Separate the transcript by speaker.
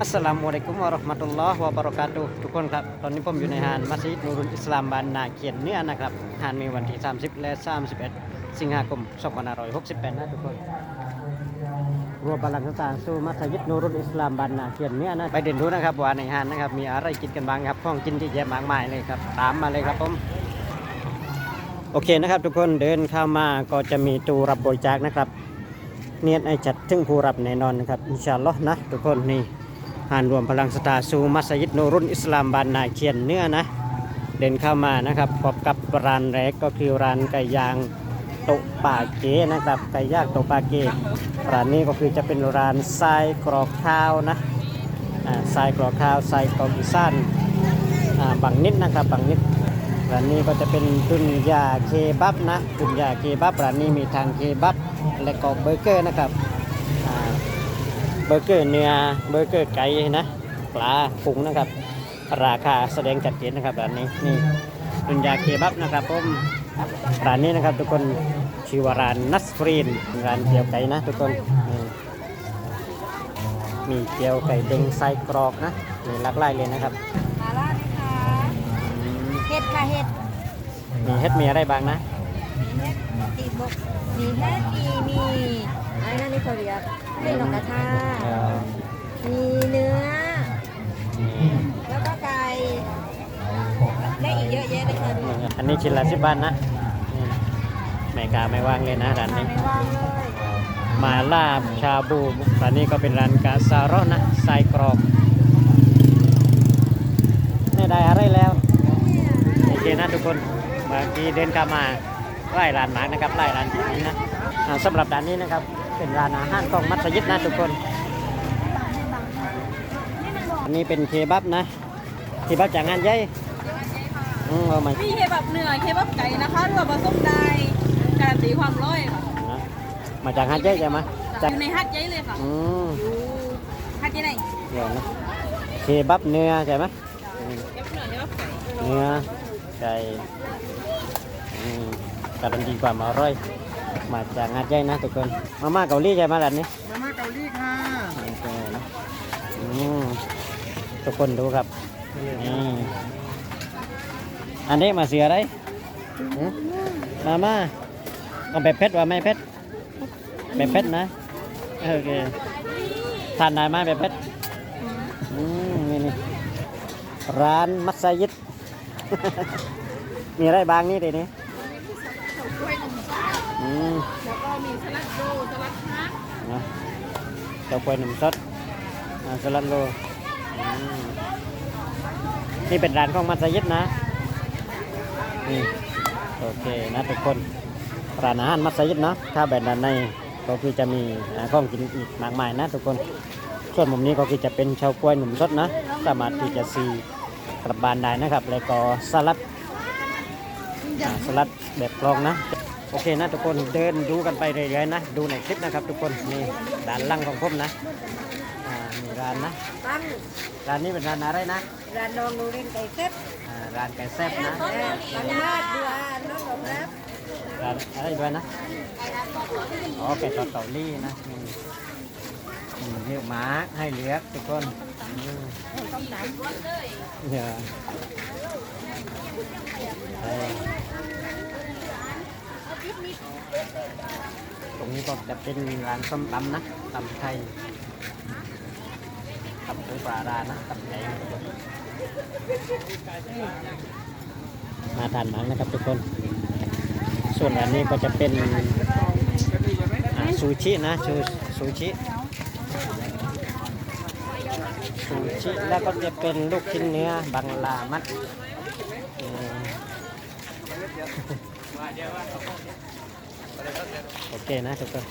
Speaker 1: อัสสลามุอะลัยกุมวะราะห์มะตุลลอฮ์วะบะเราะกาตุฮ์ทุกคนครับ ตอนนี้ผมอยู่ในฮานมัสยิดนูรุลอิสลามบานนาเขียนเนื้อนะครับฮานมีวันที่ 30 และ 31 สิงหาคม2568นะทุกคนรวมพลังต่างๆสู่มัสยิดนูรุลอิสลามบานนาเขียนเนื้อนะไปเดินดูนะครับว่าในฮานนะครับมีอะไรกินกันบ้างครับของกินที่แยะมากมายเลยครับตามมาเลยครับผมโอเคนะครับ ทุกคนเดินเข้ามาก็จะมีตู้รับบริจาคนะครับ เนียนไอจัดถึงผู้รับแน่นอนนะครับอินชาอัลลอฮ์นะทุกคนนี่ หานรวมพลังสตาร์สู่มัสยิดนูรุนอิสลามบานนาเคียนเนื้อนะ เดินเข้ามานะครับพบกับร้านแรกก็คือร้านไก่ย่างโตปาเกนะครับไก่ย่างโตปาเกร้านนี้ก็คือจะเป็นร้านทรายกรอกข้าวนะอ่กรอกข้าวทรายกรอกอีสานบางนิดนะครับบางนิดร้านนี้ก็จะเป็นดุนยาเคบับนะดุนยาเคบับร้านนี้มีทางเคบับและก็เบอร์เกอร์นะครับ เบอร์เกอร์เนื้อเบอร์เกอร์ไก่นะปลาปรุงนะครับ ราคาแสดงจัดเจนนะครับร้านนี้นี่ดุนยาเคบับนะครับผมร้านนี้นะครับทุกคนชื่อว่าร้านนัสฟรีนร้านเกี๊ยวไก่นะทุกคนนี่มีเกี๊ยวไก่เด้งไส้กรอกนะมีหลากหลายเลยนะครับ
Speaker 2: มาล่านะคะ
Speaker 1: อืม
Speaker 2: เห็ดค่ะเห็ด
Speaker 1: มีเฮ็ดมีอะไรบ้างนะ
Speaker 2: มีเห็ด ตีบกมีเห็ดมีมีอะไรนั่นนี่เขาเรียกมีนกกระทามีเนื้อ แล้วก็ไก่และอีกเยอะแยะเลยค่ะดู
Speaker 1: อันนี้ชิ้นละสิบบาทนะอืมไม่กาไม่ว่างเลยนะร้านนี้
Speaker 2: ไม่ว่างเลย
Speaker 1: มาลาบชาบูร้านนี้ก็เป็นร้านกาซาร่นะไส้กรอกไม่ได้อะไรแล้วโอเคนะทุกคนเมื่อกี้เดินกลับมา ไล่ร้านหมากนะครับไล่ร้านนี้นะอ่าสำหรับร้านนี้นะครับ เป็นร้านอาหารของมัสยิดนะทุกคนอันนี้เป็นเคบับนะเคบับจากงานใหญ่อืมเอามา
Speaker 3: มีเคบับเนื้อเคบับไก่นะคะหรือว่าผสมได้การันตีความร้อยค่ะ
Speaker 1: นะมาจากงานใหญ่ใช่ไหม
Speaker 3: อ
Speaker 1: จาก
Speaker 3: ยู่ในฮัทยัยเลยค่ะ
Speaker 1: อืม
Speaker 3: อยู่ฮัทยัยไหน
Speaker 1: เดี๋ยวนะเคบับเนื้อใช่ไหมอืม
Speaker 3: เคบับเนื้อเคบับไก่
Speaker 1: เนื้อไก่อืม การันตีความอร่อย มาจากงานใหญ่นะทุกคน มาม่าเกาหลีใช่ไหมร้านนี้
Speaker 4: มาม่าเกาหลีค่ะ
Speaker 1: โอเคนะอืมทุกคนดูครับนี่อันนี้มาเสียอะไรหืมมาม่าเอาแบบเผ็ดว่าไม่เผ็ดแบบเผ็ดนะโอเคทานได้ไหมแบบเผ็ดอืมนี่นี่ร้านมัสยิด มีอะไรบ้างนี่ทีนี้ อืม
Speaker 3: แล้วก็มีสลัดโรสลัดฮัก
Speaker 1: นะเต้าควยหนุ่มสดอ่าสลัดโลอืมนี่เป็นร้านของมัสยิดนะนี่โอเคนะทุกคนร้านอาหารมัสยิดเนาะถ้าแบบด้านในก็คือจะมีอ่าของกินอีกมากมายนะทุกคนส่วนมุมนี้ก็คือจะเป็นชาวกล้วยหนุ่มสดนะสามารถที่จะซีกลับบ้านได้นะครับ แล้วก็สลัดสลัดแบบกลองนะ โอเคนะทุกคนเดินดูกันไปเรื่อยๆนะ ดูในคลิปนะครับ ทุกคนนี่ด้านหล่างของผมนะอ่านี่ร้านนะ
Speaker 2: ตั้ง
Speaker 1: ร้านนี้เป็นร้านอะไรนะ
Speaker 2: ร้านน้องดูเล่นไก่เซ็ต
Speaker 1: อ่าร้านไก่แซ่บนะ
Speaker 2: ร้านมาดดูอ่านน้องหลงรับ
Speaker 1: ร้านอะไรด้วยนะอ๋อไก่ทอดเกาหลีนะนี่อืมเรียกหมาให้เลือกทุกคนอืมเนี่ยเออ ตรงนี้ก็จะเป็นร้านส้มตำนะตำไทยตำปูปลารานะตำแดงมาทานมังนะครับทุกคน ส่วนอันนี้ก็จะเป็นซูชินะชูซูชิซูชิแล้วก็จะเป็นลูกชิ้นเนื้อบังลามัด โอเคนะทุกคน